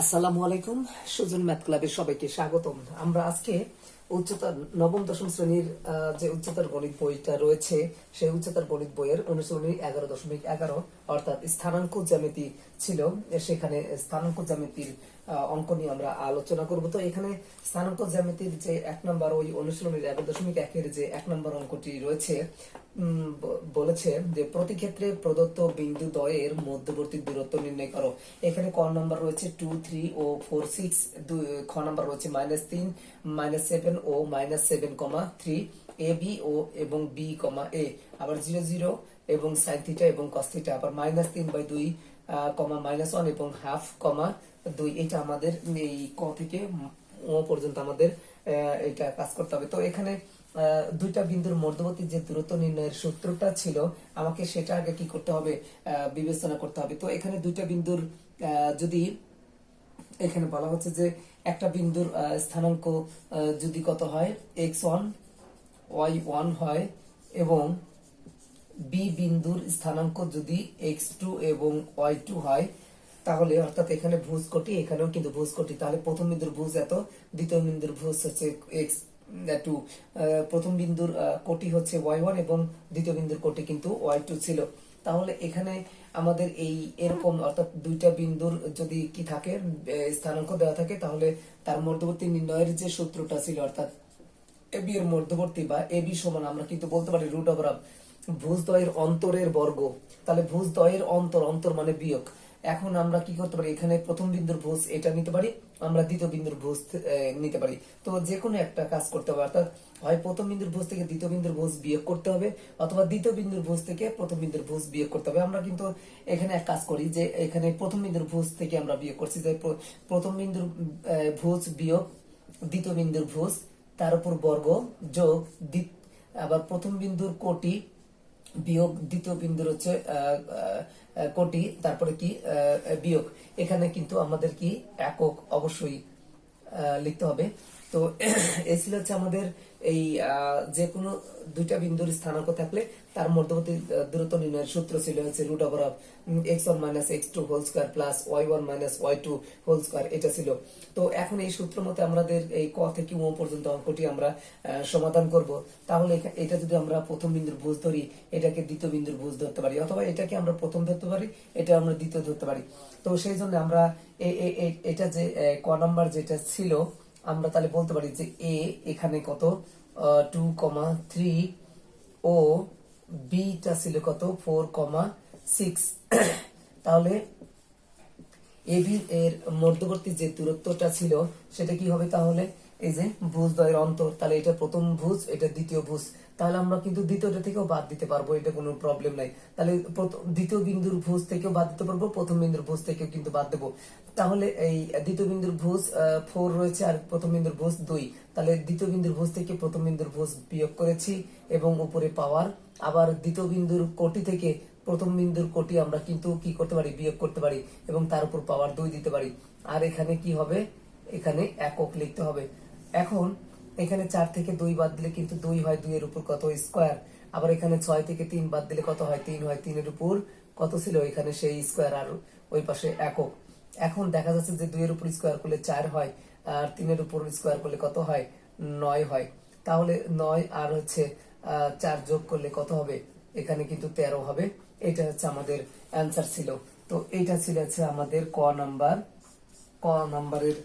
আসসালামু আলাইকুম, সুজন ম্যাথ ক্লাবের সবাইকে স্বাগতম। আমরা আজকে উচ্চতর নবম, দশম শ্রেণির যে উচ্চতর গণিত বইটা রয়েছে, সেই উচ্চতর গণিত বইয়ের অনুশীলনী এগারো দশমিক এগারো, অর্থাৎ স্থানাঙ্ক জ্যামিতি ছিল। সেখানে স্থানাঙ্ক জ্যামিতির অঙ্ক নিয়ে আমরা আলোচনা করব। তো এখানে স্থানাঙ্ক জ্যামিতির যে এক নম্বর ওই অনুশীলনীর এগারো দশমিক একের যে এক নম্বর অঙ্কটি রয়েছে বলেছে যে প্রতি ক্ষেত্রে প্রদত্ত বিন্দু দ্বয়ের মধ্যবর্তী দূরত্ব নির্ণয় করো। এখানে ক নাম্বার রয়েছে টু থ্রি ও ফোর সিক্স খ নাম্বার রয়েছে মাইনাস তিন minus seven O minus seven comma three A B ও এবং বি কমা এ আবার জিরো জিরো এবং সাইন থিটা এবং কস থিটা আবার মাইনাস তিন বাই দুই কমা মাইনাস ওয়ান এবং হাফ কমা দুই। এটা আমাদের এই ক থেকে ও পর্যন্ত আমাদের এটা কাজ করতে হবে। তো এখানে দুইটা বিন্দুর মধ্যবর্তী যে দূরত্ব নির্ণয়ের সূত্রটা ছিল, আমাকে সেটা আগে কি করতে হবে বিবেচনা করতে হবে। তো এখানে দুইটা বিন্দুর যদি এখানে বলা হচ্ছে যে একটা বিন্দুর স্থানাঙ্ক যদি কত হয়, এক্স ওয়ান, ওয়াই ওয়ান হয় এবং বি বিন্দুর স্থানাঙ্ক যদি এক্স টু এবং ওয়াই টু হয়, তাহলে অর্থাৎ এখানে ভুজ কোটি এখানেও কিন্তু ভুজ কোটি তাহলে প্রথম বিন্দুর ভুজ এত দ্বিতীয় বিন্দুর ভুজ হচ্ছে এক্স টু প্রথম বিন্দুর কোটি হচ্ছে ওয়াই ওয়ান এবং দ্বিতীয় বিন্দুর কোটি কিন্তু ওয়াই টু ছিল। তাহলে এখানে আমাদের এই এরকম অর্থাৎ দুইটা বিন্দুর যদি কি থাকে স্থানাঙ্ক দেওয়া থাকে, তাহলে তার মধ্যবর্তী নির্ণয়ের যে সূত্রটা ছিল, অর্থাৎ এবি এর মধ্যবর্তী বা এবি সমান, আমরা কিন্তু বলতে পারি রুট ওভার অফ ভুজদ্বয়ের অন্তরের বর্গ। তাহলে ভুজদ্বয়ের অন্তর অন্তর মানে বিয়োগ। এখন আমরা কি করতে পারি? এখানে প্রথম বিন্দুর ভুজ এটা নিতে পারি, আমরা দ্বিতীয় বিন্দুর ভুজ নিতে পারি। তো যে কোনো একটা কাজ করতে হবে, অর্থাৎ হয় প্রথম বিন্দুর ভুজ থেকে দ্বিতীয় বিন্দুর ভুজ বিয়োগ করতে হবে, অথবা দ্বিতীয় বিন্দুর ভুজ থেকে প্রথম বিন্দুর ভুজ বিয়োগ করতে হবে। আমরা কিন্তু এখানে এক কাজ করি যে এখানে প্রথম বিন্দুর ভুজ থেকে আমরা বিয়োগ করছি যে প্রথম বিন্দুর ভুজ বিয়োগ, দ্বিতীয় বিন্দুর ভুজ তার উপর বর্গ যোগ আবার প্রথম বিন্দুর কোটি বিয়োগ, দ্বিতীয় বিন্দুর হচ্ছে কোটি, তারপরে কি বিয়োগ। এখানে কিন্তু আমাদের কি একক অবশ্যই লিখতে হবে। তো এ ছিল হচ্ছে আমাদের এই যে কোনো দুইটা বিন্দুর স্থানাঙ্ক থাকলে তার মধ্যবর্তী দূরত্ব নির্ণয়ের সূত্র ছিল হচ্ছে root over of X one minus X two whole square plus Y one minus Y two whole square এটা ছিল। তো এখন এই সূত্র মতে আমাদের এই ক থেকে ও পর্যন্ত অঙ্কটি আমরা সমাধান করব। তাহলে এটা যদি আমরা প্রথম বিন্দুর ভুজ ধরি, এটাকে দ্বিতীয় বিন্দুর ভুজ ধরতে পারি, অথবা এটাকে আমরা প্রথম ধরতে পারি, এটা আমরা দ্বিতীয় ধরতে পারি। তো সেই জন্য আমরা এটা যে ক নাম্বার যেটা ছিল, আমরা তাহলে বলতে পারি যে এ এখানে কত? টু কমা থ্রি ও বিটা ছিল কত? ফোর কমা সিক্স তাহলে এবি এর মধ্যবর্তী যে দূরত্বটা ছিল, সেটা কি হবে তাহলে? এই যে ভুজ দ্বয়ের অন্তর, তাহলে এটা প্রথম ভুজ, এটা দ্বিতীয় ভুজ। তাহলে আমরা কিন্তু দ্বিতীয়টা থেকেও বাদ দিতে পারব, এটা কোনো প্রবলেম নাই। তাহলে দ্বিতীয় বিন্দুর ভোজ থেকেও বাদ দিতে পারব, প্রথম বিন্দুর ভোজ থেকেও কিন্তু বাদ দেবো। তাহলে এই দ্বিতীয় বিন্দুর ভুজ ফোর রয়েছে আর প্রথম বিন্দুর ভোজ দুই। তাহলে দ্বিতীয় বিন্দুর ভুজ থেকে প্রথম বিন্দুর ভোজ বিয়োগ করেছি এবং উপরে পাওয়ার। আবার দ্বিতীয় বিন্দুর কোটি থেকে প্রথম বিন্দুর কোটি আমরা কিন্তু কি করতে পারি? বিয়োগ করতে পারি এবং তার উপর পাওয়ার দুই দিতে পারি। আর এখানে কি হবে? এখানে একক লিখতে হবে। এখন এখানে চার থেকে দুই বাদ দিলে কিন্তু দুই হয় দুইয়ের উপর কত স্কোয়ার আবার এখানে ছয় থেকে তিন বাদ দিলে কত হয়? তিন হয় তিনের উপর। কত ছিল এখানে সেই স্কোয়ার আর ওই পাশে একক? এখন দেখা যাচ্ছে যে দুইয়ের উপর স্কোয়ার করলে চার হয়, আর তিনের উপর স্কোয়ার করলে কত হয়? নয় হয়। তাহলে নয় আর হচ্ছে চার যোগ করলে কত হবে? এখানে কিন্তু তেরো হবে। এটা হচ্ছে আমাদের অ্যান্সার ছিল। তো এটা ছিল হচ্ছে আমাদের ক নাম্বার, ক নাম্বারের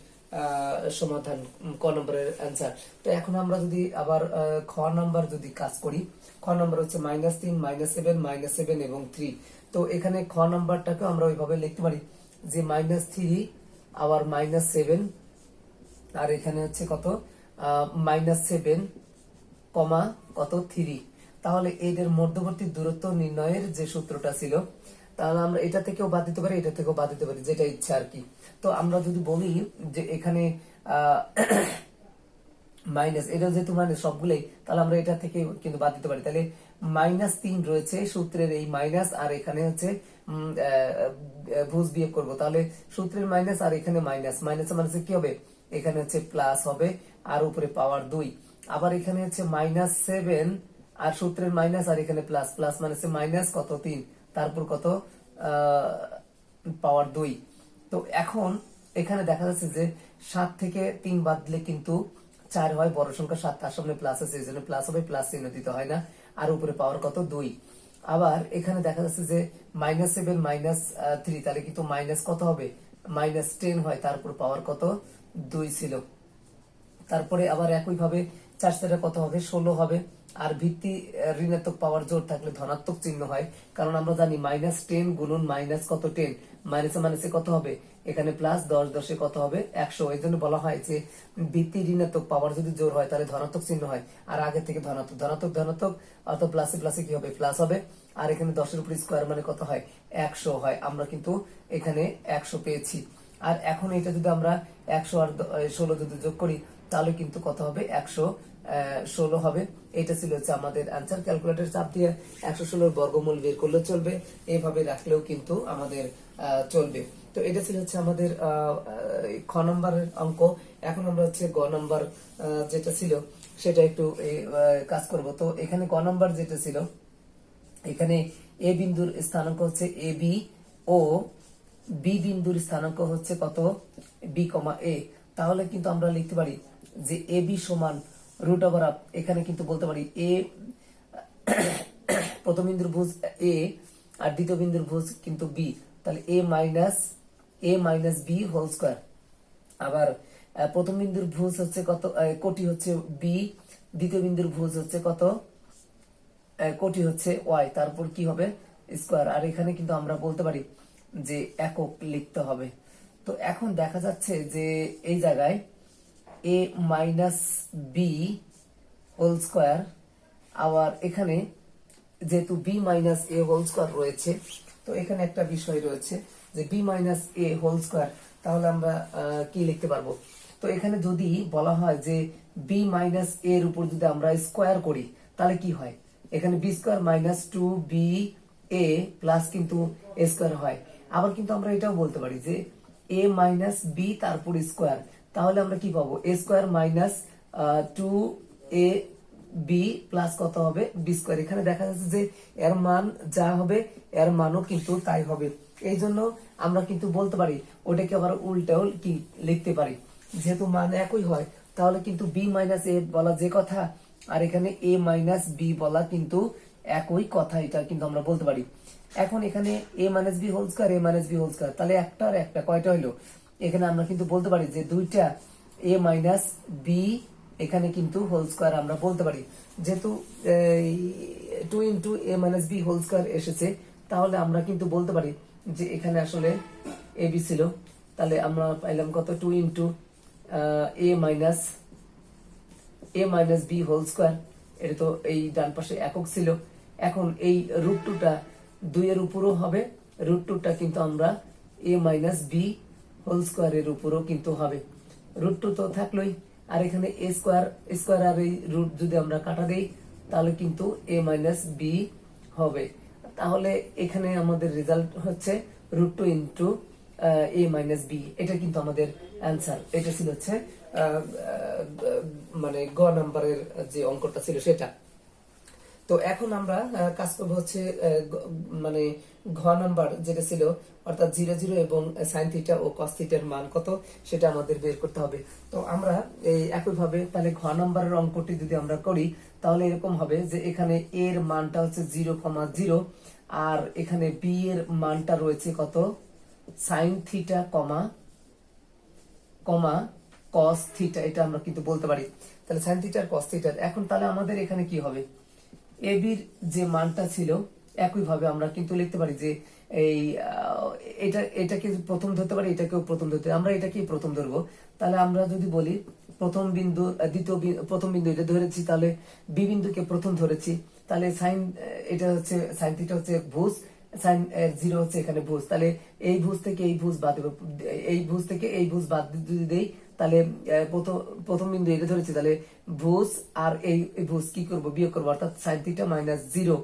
সমাধান ক নম্বরের অ্যান্সার তো এখন আমরা যদি আবার খ নাম্বার যদি কাজ করি, খ নাম্বার হচ্ছে মাইনাস তিন মাইনাস সেভেন মাইনাস সেভেন এবং থ্রি তো এখানে খ নাম্বারটাকে আমরা ওইভাবে লিখতে পারি যে মাইনাস থ্রি আবার মাইনাস সেভেন আর এখানে হচ্ছে কত? মাইনাস সেভেন কমা কত? থ্রি তাহলে এদের মধ্যবর্তী দূরত্ব নির্ণয়ের যে সূত্রটা ছিল, তাহলে আমরা এটা থেকেও বাদ দিতে পারি, এটা থেকেও বাদ দিতে পারি, যেটা ইচ্ছা আর কি। তো আমরা যদি বলি যে এখানে মাইনাস এটা যেহেতু মাইনাস সবগুলোই, তাহলে আমরা এটা থেকে কিন্তু বাদ দিতে পারি। তাহলে মাইনাস তিন রয়েছে সূত্রের এই মাইনাস আর এখানে হচ্ছে ভুজ বিয়োগ করব। তাহলে সূত্রের মাইনাস আর এখানে মাইনাস মাইনাস মানে কি হবে? এখানে হচ্ছে প্লাস হবে, আর উপরে পাওয়ার দুই। আবার এখানে হচ্ছে মাইনাস সেভেন আর সূত্রের মাইনাস আর এখানে প্লাস প্লাস মানে মাইনাস কত? তিন। তারপর কত? পাওয়ার দুই। তো এখন এখানে দেখা যাচ্ছে যে সাত থেকে তিন বাদ দিলে কিন্তু চার হয়, বড় সংখ্যা সাত, তার সামনে প্লাস আছে, এই জন্য প্লাস হবে প্লাস চিহ্ন দিতে হয় না। আর উপরে পাওয়ার কত? দুই। আবার এখানে দেখা যাচ্ছে যে মাইনাস সেভেন মাইনাস থ্রি তাহলে কিন্তু মাইনাস কত হবে? মাইনাস টেন হয় তারপর পাওয়ার কত? দুই ছিল। তারপরে আবার একইভাবে চার চারে কত হবে, ষোলো হবে। আর ভিত্তি ঋণাত্মক পাওয়ার জোর থাকলে ধনাত্মক চিহ্ন হয়। কারণ আমরা জানি মাইনাস টেন গুণন মাইনাস কত টেন? মাইনাসে মাইনাসে কত হবে? এখানে প্লাস দশ দশে কত হবে? একশো। এই জন্য বলা হয় যে ভিত্তি ঋণাত্মক পাওয়ার যদি জোর হয়, তাহলে ধনাত্মক চিহ্ন হয়। আর আগে থেকে ধনাত্মক ধনাত্মক ধনাত্মক, অর্থাৎ প্লাসে প্লাসে কি হবে? প্লাস হবে। আর এখানে দশের উপর স্কোয়ার মানে কত হয়? একশো হয়। আমরা কিন্তু এখানে একশো পেয়েছি। আর এখন এটা যদি আমরা একশো আর ষোলো যদি যোগ করি, তাহলে কিন্তু কত হবে? একশো ষোলো হবে। এটা ছিল হচ্ছে আমাদের অ্যান্সার ক্যালকুলেটর চাপ দিয়ে একশো ষোলোর বর্গমূল বের করলে চলবে। এইভাবে রাখলেও কিন্তু আমাদের চলবে। তো এটা ছিল হচ্ছে আমাদের খ নম্বরের অঙ্ক। এখন আমরা হচ্ছে গ নম্বর যেটা ছিল, সেটা একটু কাজ করব। তো এখানে ক নম্বর যেটা ছিল, এখানে এ বিন্দুর স্থানাঙ্ক হচ্ছে এ বি ও বি বিন্দুর স্থানাঙ্ক হচ্ছে কত? বি কমা এ তাহলে কিন্তু আমরা লিখতে পারি যে এ বি সমান রুট ওভার আপ এখানে কিন্তু বলতে পারি এ প্রথম বিন্দুর ভুজ এ আর দ্বিতীয় বিন্দুর ভুজ কিন্তু বি তাহলে A minus A minus B whole square আবার প্রথম বিন্দুর ভুজ হচ্ছে কত? কোটি হচ্ছে বি দ্বিতীয় বিন্দুর ভুজ হচ্ছে কত? কোটি হচ্ছে ওয়াই তারপর কি হবে? স্কোয়ার আর এখানে কিন্তু আমরা বলতে পারি যে একক লিখতে হবে। তো এখন দেখা যাচ্ছে যে এই জায়গায় A minus B whole square, আবার এখানে যেহেতু B minus A whole square রয়েছে, তো এখানে একটা বিষয় রয়েছে যে B minus A whole square, তাহলে আমরা কি লিখতে পারব? তো এখানে যদি বলা হয় যে বি মাইনাস এর উপর যদি আমরা স্কোয়ার করি, তাহলে কি হয়? এখানে B square minus two B A plus কিন্তু এ স্কোয়ার হয়। আবার কিন্তু আমরা এটাও বলতে পারি যে এ মাইনাস বি তারপর স্কোয়ার তাহলে আমরা কি পাবো? A square minus two A B plus কত হবে? বি স্কোয়ার এখানে দেখা যাচ্ছে যে এর মান যা হবে, এর মানও কিন্তু তাই হবে। এই জন্য আমরা কিন্তু বলতে পারি, ওটাকে আবার উল্টাও কি লিখতে পারি। যেহেতু মান একই হয়, তাহলে কিন্তু বি মাইনাস এ বলা যে কথা, আর এখানে এ মাইনাস বি বলা কিন্তু একই কথা, এটা কিন্তু আমরা বলতে পারি। এখন এখানে A minus B whole square A minus B whole square তাহলে একটা আর একটা, কয়টা হইল? এখানে আমরা কিন্তু বলতে পারি যে দুইটা এ মাইনাস বি এখানে কিন্তু হোল স্কোয়ার আমরা বলতে পারি। যেহেতু two into A minus B whole square এসেছে, তাহলে আমরা কিন্তু বলতে পারি যে এখানে আসলে এ বি ছিল তাহলে আমরা পাইলাম কত? Two into A minus A minus B whole square এটা তো এই ডান পাশে একক ছিল। এখন এই রুট টুটা দুইয়ের উপরও হবে রুট টুটা কিন্তু আমরা এ মাইনাস বি হোল স্কোয়ারের উপরও কিন্তু হবে। রুট টু তো থাকলোই, আর এখানে এ স্কোয়ার স্কোয়ার আর এই রুট যদি আমরা কাটা দেই, তাহলে কিন্তু এ মাইনাস বি হবে। তাহলে এখানে আমাদের রেজাল্ট হচ্ছে root two into A minus B এটা কিন্তু আমাদের অ্যান্সার এটা ছিল হচ্ছে মানে গ নাম্বারের যে অঙ্কটা ছিল সেটা। তো এখন আমরা কাজ করব হচ্ছে মানে ঘ নাম্বার যেটা ছিল, অর্থাৎ জিরো জিরো এবং সাইন থিটা ও কস থিটার মান কত, সেটা আমাদের বের করতে হবে। তো আমরা এই একইভাবে তাহলে ঘ নাম্বারের অঙ্কটি যদি আমরা করি, তাহলে এরকম হবে যে এখানে এর মানটা হচ্ছে জিরো কমা জিরো, আর এখানে বি এর মানটা রয়েছে কত? Sine theta comma comma cos theta, এটা আমরা কিন্তু বলতে পারি। তাহলে সাইন থিটার কস থিটার, এখন তাহলে আমাদের এখানে কি হবে? এবির যে মানটা ছিল, একইভাবে আমরা কিন্তু লিখতে পারি যে এই এটা, এটাকে প্রথম ধরতে পারি, এটাকেও প্রথম ধরতে আমরা এটাকেই প্রথম ধরবো। তাহলে আমরা যদি বলি প্রথম বিন্দু, দ্বিতীয় প্রথম বিন্দু এটা ধরেছি, তাহলে বি বিন্দুকে প্রথম ধরেছি। তাহলে সাইন এটা হচ্ছে সাইন থিটা হচ্ছে ভুজ সাইন জিরো হচ্ছে এখানে ভুজ। তাহলে এই ভুজ থেকে এই ভুজ বাদ এই ভুজ থেকে এই ভুজ বাদ যদি দেই তাহলে প্রথম প্রথম বিন্দু এটা ধরেছি, তাহলে ভুজ আর এই ভুজ কি করব? বিয়োগ করব, অর্থাৎ sine theta minus zero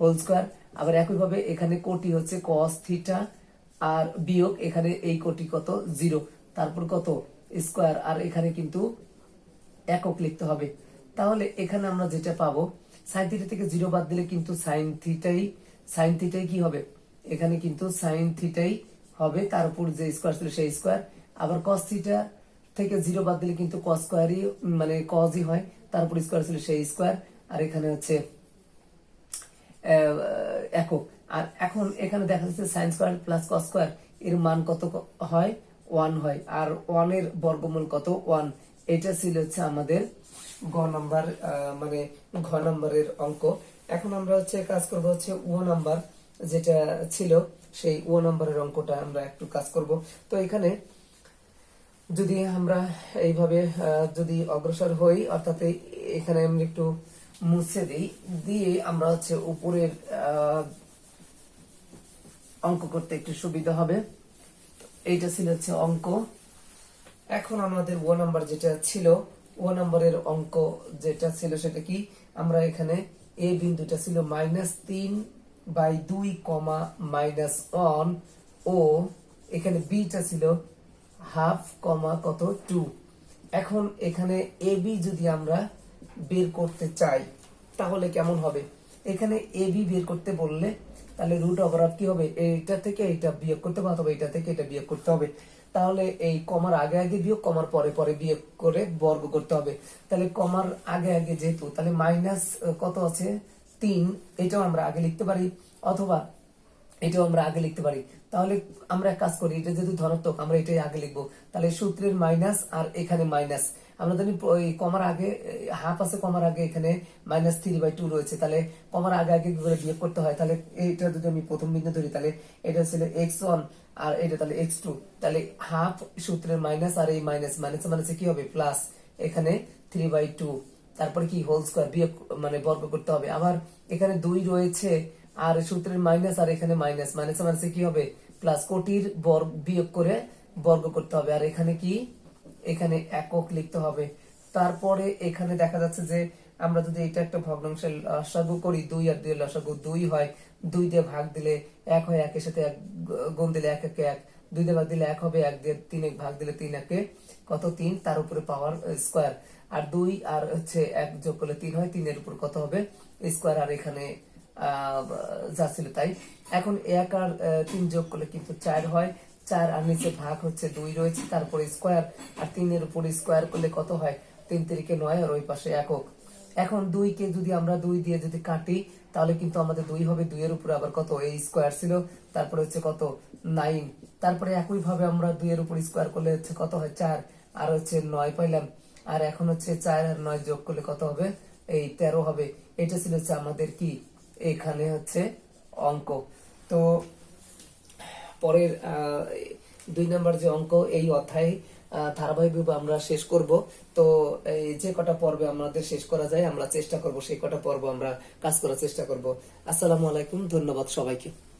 whole square আবার একইভাবে এখানে কোটি হচ্ছে কস থিটা আর বিয়োগ, এখানে এই কোটি কত? জিরো তারপর কত? স্কোয়ার আর এখানে কিন্তু একক লিখতে হবে। তাহলে এখানে আমরা যেটা পাবো সাইন থিটা থেকে জিরো বাদ দিলে কিন্তু সাইন থিটাই সাইন থিটাই কি হবে? এখানে কিন্তু সাইন থিটাই হবে, তার উপর যে স্কোয়ার ছিল সেই স্কোয়ার আবার কস থিটা থেকে জিরো বাদ দিলে কিন্তু কস স্কোয়ারই মানে কজই হয়। তারপর স্কোয়ার ছিল সেই স্কোয়ার আর এখানে হচ্ছে একক। আর এখন এখানে দেখা যাচ্ছে sine square plus cos square এর মান কত হয়? ওয়ান হয়। আর ওয়ানের বর্গমূল কত? ওয়ান এটা ছিল হচ্ছে আমাদের গ নাম্বার মানে ঘ নাম্বারের অঙ্ক। এখন আমরা হচ্ছে কাজ করব হচ্ছে ও নাম্বার, যেটা ছিল সেই ও নাম্বারের অঙ্কটা আমরা একটু কাজ করব। তো এখানে যদি আমরা এইভাবে যদি অগ্রসর হই, অর্থাৎ এখানে আমরা একটু মুছে দিই, দিয়ে আমরা হচ্ছে উপরের অঙ্ক করতে একটু সুবিধা হবে। এইটা ছিল হচ্ছে অঙ্ক। এখন আমাদের ও নাম্বার যেটা ছিল, ও নাম্বারের অঙ্ক যেটা ছিল সেটা কি? আমরা এখানে এ বিন্দুটা ছিল মাইনাস তিন বাই দুই কমা মাইনাস ওয়ান, ও এখানে বিটা ছিল হাফ কমা কত টু। এখন এখানে এ বি যদি আমরা বের করতে চাই, তাহলে কেমন হবে? এখানে এ বি বের করতে বললে, তাহলে রুট ওভার কি হবে? এইটা থেকে এইটা বিয়োগ করতে হবে এটা থেকে এটা বিয়োগ করতে হবে। তাহলে এই কমার আগে আগে বিয়োগ, কমার পরে পরে বিয়োগ করে বর্গ করতে হবে। তাহলে কমার আগে আগে যেহেতু, তাহলে মাইনাস কত আছে? তিন। এটাও আমরা আগে লিখতে পারি। অথবা এটাও আমরা আগে লিখতে পারি। তাহলে আমরা এক কাজ করি, এটা যেহেতু ধনাত্মক, আমরা এটাই আগে লিখব। তাহলে সূত্রের মাইনাস আর এখানে মাইনাস আমরা জানি এই কমার আগে হাফ আছে কমার আগে এখানে মাইনাস থ্রি বাই টু রয়েছে। তাহলে কমার আগে আগে করে বিয়োগ করতে হয়? তাহলে এটা যদি আমি প্রথম বিন্দু ধরি, তাহলে এটা ছিল এক্স ওয়ান আর এটা তাহলে এক্স টু তাহলে হাফ সূত্রের মাইনাস আর এই মাইনাস মাইনাস মাইনাসে কি হবে? প্লাস এখানে থ্রি বাই টু তারপরে কি হোল স্কোয়ার বিয়োগ মানে বর্গ করতে হবে। আবার এখানে দুই রয়েছে আর সূত্রের মাইনাস আর এখানে মাইনাস মাইনাস মাইনাসে কি হবে? প্লাস কোটির বর্গ বিয়োগ করে বর্গ করতে হবে। আর এখানে কি? এখানে একক লিখতে হবে। তারপরে এখানে দেখা যাচ্ছে যে আমরা যদি এটা একটা ভগ্নাংশের লসাগু করি, দুই আর দুই লসাগু দুই হয়। দুই দিয়ে ভাগ দিলে এক হয় একের সাথে এক, গুণ দিলে এক একে এক। দুই দিয়ে ভাগ দিলে এক হবে, এক দিয়ে তিন এক ভাগ দিলে তিন একে কত তিন? তার উপরে পাওয়ার স্কোয়ার আর দুই আর হচ্ছে এক যোগ করলে তিন হয়, তিনের উপর কত হবে? স্কোয়ার আর এখানে যা ছিল তাই। এখন এক আর তিন যোগ করলে কিন্তু চার হয়। চার আর নিচে ভাগ হচ্ছে দুই রয়েছে, তারপরে স্কোয়ার আর তিনের উপর স্কোয়ার করলে কত হয়? তিন তিরিকে নয় আর ওই পাশে একক। এখন দুইকে যদি আমরা দুই দিয়ে যদি কাটি, তাহলে কিন্তু আমাদের দুই হবে। দুইয়ের উপরে আবার কত? এই স্কোয়ার ছিল। তারপরে হচ্ছে কত? নাইন তারপরে একই ভাবে আমরা দুইয়ের উপর স্কোয়ার করলে হচ্ছে কত হয়? চার। আর হচ্ছে নয় পাইলাম। আর এখন হচ্ছে চার আর নয় যোগ করলে কত হবে? এই তেরো হবে। এটা ছিল হচ্ছে আমাদের কি? এখানে হচ্ছে অঙ্ক। তো পরের দুই নম্বর যে অঙ্ক এই অধ্যায় আহ, ধারাবাহিকভাবে আমরা শেষ করব। তো এই যে কটা পর্বে আমাদের শেষ করা যায় আমরা চেষ্টা করব সেই কটা পর্ব আমরা কাজ করার চেষ্টা করব। আসসালামু আলাইকুম ধন্যবাদ সবাইকে।